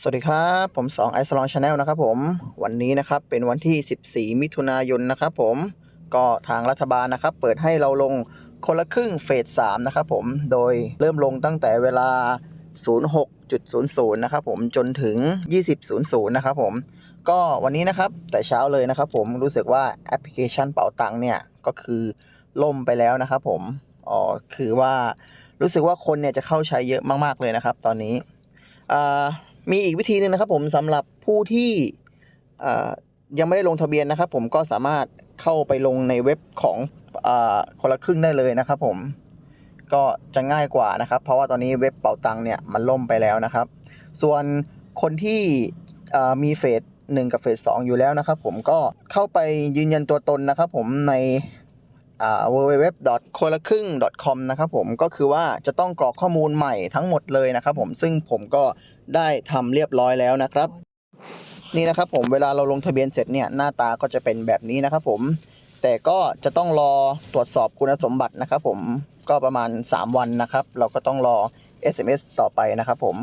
สวัสดีครับ ผม2ไอซ์ลองชาแนลนะครับผมวันนี้นะครับเป็นวันที่ 14 มิถุนายนนะครับผมก็ทางรัฐบาลนะครับ เปิดให้เราลงคนละครึ่งเฟส3นะครับผมโดยเริ่มลงตั้งแต่เวลา 06.00 นะครับผมจนถึง 20.00 นะครับผมก็วันนี้นะครับแต่เช้าเลยนะครับผมรู้สึกว่าแอปพลิเคชันเป๋าตังค์เนี่ยก็คือล่มไปแล้วนะครับผมอ๋อคือว่ารู้สึกว่าคนเนี่ยจะเข้าใช้เยอะมากๆเลยนะครับ ตอนนี้อ่า มีอีกวิธีหนึงนะครับผมสำหรับผู้ที่ยังไม่ได้ลงทะเบียนนะครับ ผมก็สามารถเข้าไปลงในเว็บของอคนละครึ่งได้เลยนะครับ ผมก็จะง่ายกว่านะครับ เพราะว่าตอนนี้เว็บเป๋าตังเนี่ยมันล่มไปแล้วนะครับ ส่วนคนที่มีเฟสหนึ่งกับเฟสสองอยู่แล้วนะครับ ผมก็เข้าไปยืนยันตัวตนนะครับ ผมใน อ่า www คนละครึ่ง com นะครับผมก็คือว่าจะต้องกรอกข้อมูลใหม่ทั้งหมดเลยนะครับผมซึ่งผมก็ได้ทำเรียบร้อยแล้วนะครับ นี่นะครับผมเวลาเราลงทะเบียนเสร็จเนี่ยหน้าตาก็จะเป็นแบบนี้นะครับผมแต่ก็จะต้องรอตรวจสอบคุณสมบัตินะครับผมก็ประมาณ 3 วันนะครับ เราก็ต้องรอ SMS ต่อไปนะครับผม